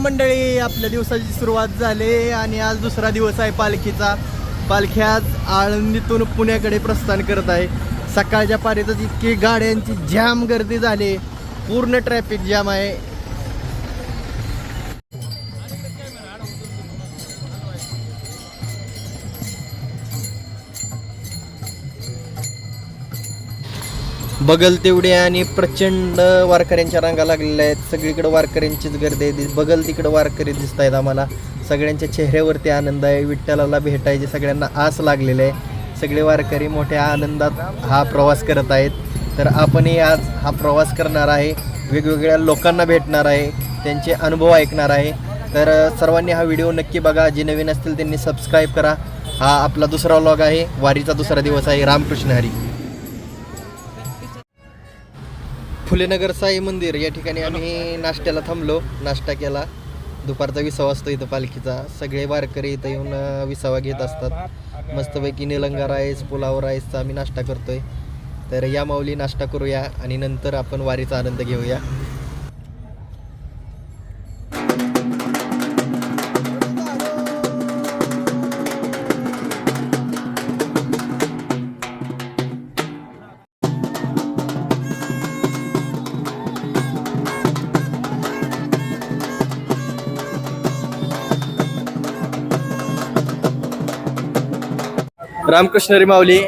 मंडळी आपल्या दिवसाची सुरुवात झाली आणि आज दुसरा दिवस आहे पालखीचा. पालखी आज आळंदीतून पुण्याकडे प्रस्थान करत आहे. सकाळच्या पारीतच इतकी गाड्यांची जाम गर्दी झाली. पूर्ण ट्रॅफिक जाम आहे. बगल तेवढे आणि प्रचंड वारकऱ्यांच्या रांगा लागलेल्या आहेत. सगळीकडे वारकऱ्यांचीच गर्दी आहे. बगल तिकडे वारकरी दिसत आहेत आम्हाला. सगळ्यांच्या चेहऱ्यावरती आनंद आहे. विठ्ठलाला भेटायचे सगळ्यांना आस लागलेले आहे. सगळे वारकरी मोठ्या आनंदात हा प्रवास करत आहेत. तर आपणही आज हा प्रवास करणार आहे. वेगवेगळ्या लोकांना भेटणार आहे. त्यांचे अनुभव ऐकणार आहे. तर सर्वांनी हा व्हिडिओ नक्की बघा. जे नवीन असतील त्यांनी सबस्क्राईब करा. हा आपला दुसरा व्लॉग आहे. वारीचा दुसरा दिवस आहे. रामकृष्ण हरी. फुलेनगर साई मंदिर या ठिकाणी आम्ही नाश्त्याला थांबलो. नाश्ता केला. दुपारचा विसावा असतो इथं पालखीचा. सगळे वारकरी इथं येऊन विसावा घेत असतात. मस्तपैकी निलंगा राईस पुलाव राईसचा आम्ही नाश्ता करतोय. तर या माऊली नाश्ता करूया आणि नंतर आपण वारीचा आनंद घेऊया. रामकृष्ण रे माऊली.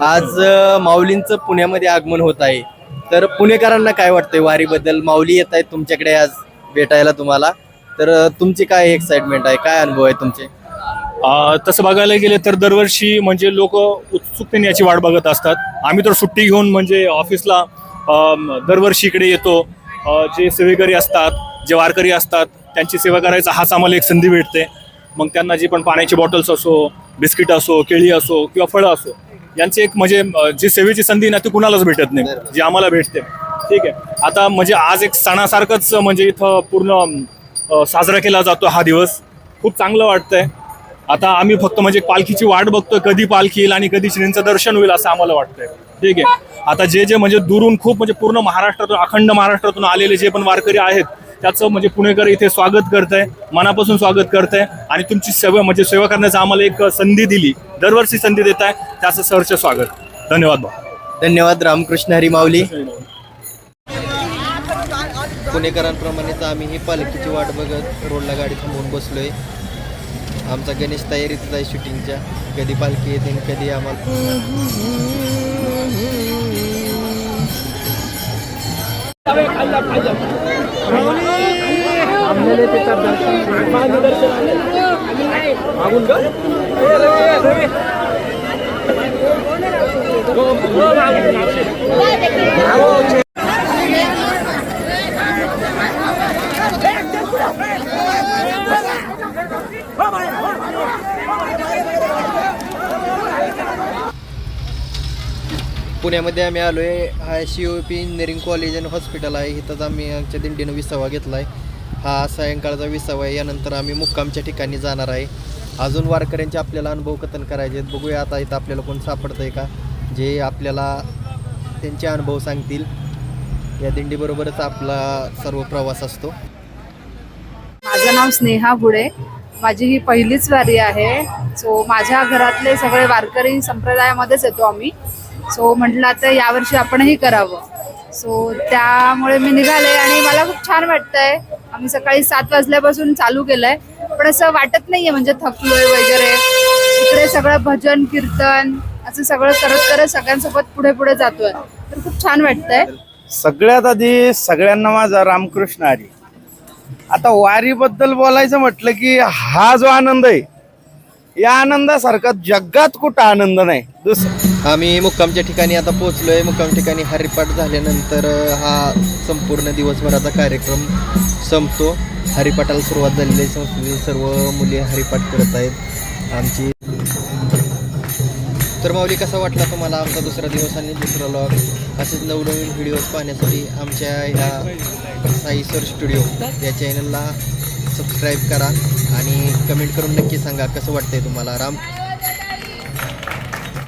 आज अं, माऊलींचं पुण्यामध्ये आगमन होत आहे. तर पुणेकरांना काय वाटतंय वारीबद्दल? माऊली येत आहेत तुमच्याकडे आज भेटायला तुम्हाला. तर अं, तुमची काय एक्साइटमेंट आहे? काय अनुभव आहे तुमचे? तसं बघायला गेले तर दरवर्षी म्हणजे लोक उत्सुकतेने याची वाट बघत असतात. आम्ही तर सुट्टी घेऊन म्हणजे ऑफिसला दरवर्षी इकडे येतो. अ, जे सेवेकरी असतात जे वारकरी असतात त्यांची सेवा करायचा हाच आम्हाला एक संधी भेटते. मग त्यांना जी पण पाण्याची बॉटल्स असो बिस्किट असो केळी असो किंवा फळं असो यांची एक म्हणजे जी सेवेची संधी ना ती कुणालाच भेटत नाही जी आम्हाला भेटते. ठीक आहे. आता म्हणजे आज एक सणासारखंच म्हणजे इथं पूर्ण साजरा केला जातो हा दिवस. खूप चांगलं वाटतंय. आता आम्ही फक्त म्हणजे पालखीची वाट बघतोय कधी पालखी येईल आणि कधी श्रींचं दर्शन होईल असं आम्हाला वाटतंय. ठीक आहे. आता जे जे म्हणजे दुरून खूप म्हणजे पूर्ण महाराष्ट्रातून अखंड महाराष्ट्रातून आलेले जे पण वारकरी आहेत त्याचं म्हणजे पुणेकर इथे स्वागत करतंय मनापासून स्वागत करतंय. आणि तुमची सेवा म्हणजे सेवा करण्याचं आम्हाला एक संधी दिली. दरवर्षी संधी देत आहे. त्याचं सहर्ष स्वागत. धन्यवाद भाऊ. धन्यवाद रामकृष्ण हरी माऊली पुणेकरांप्रमाणेच आम्ही ही पालखीची वाट बघत रोडला गाडी थांबवून बसलोय. आमचा गणेश तयारीतच आहे शूटिंगच्या. कधी पालखी येते कधी आम्हाला. पुण्यामध्ये आम्ही आलो आहे हा C O P engineering college and hospital आहे. इथंच आम्ही आमच्या दिंडीनं विसावा घेतला आहे हा सायंकाळचा विसावा आहे. यानंतर आम्ही मुक्कामच्या ठिकाणी जाणार आहे. अजून वारकऱ्यांचे आपल्याला अनुभव कथन करायचे आहेत. बघूया आता इथं आपल्याला कोण सापडतंय का? जे आपल्याला त्यांचे अनुभव सांगतील. या दिंडीबरोबरच आपला सर्व प्रवास असतो. माझं नाव स्नेहा भुडे माझी ही पहिलीच वारी आहे. सो माझ्या घरातले सगळे वारकरी संप्रदायामध्येच येतो आम्ही. सो म्हटलं आता यावर्षी आपणही करावं. सो त्यामुळे मी निघाले आणि मला खूप छान वाटतंय. आम्ही सकाळी सात वाजल्यापासून चालू केलंय. पण असं वाटत नाहीये म्हणजे थकलोय वगैरे. इकडे सगळं भजन कीर्तन असं सगळं करत करत सगळ्यांसोबत पुढे पुढे जातोय. तर खूप छान वाटतंय. सगळ्यात आधी सगळ्यांना माझा रामकृष्ण हरी. आता वारीबद्दल बोलायचं म्हटलं की हा जो आनंद आहे या आनंदासारखा जगात कुठं आनंद नाही. दुसरं आम्ही मुक्कामच्या ठिकाणी आता पोहोचलोय. मुक्काम ठिकाणी हरिपाठ झाल्यानंतर हा संपूर्ण दिवसभराचा कार्यक्रम संपतो. हरिपाठाला सुरुवात झालेली आहे. संस्थेतील सर्व मुली हरिपाठ करत आहेत. आमची तर माऊली कसा वाटला तुम्हाला आमचा दुसरा दिवस आणि दुसरा लॉग असेच नवनवीन व्हिडिओज पाहण्यासाठी आमच्या ह्या साईसर स्टुडिओ या चॅनलला सबस्क्राईब करा आणि कमेंट करून नक्की सांगा कसं वाटतंय तुम्हाला. राम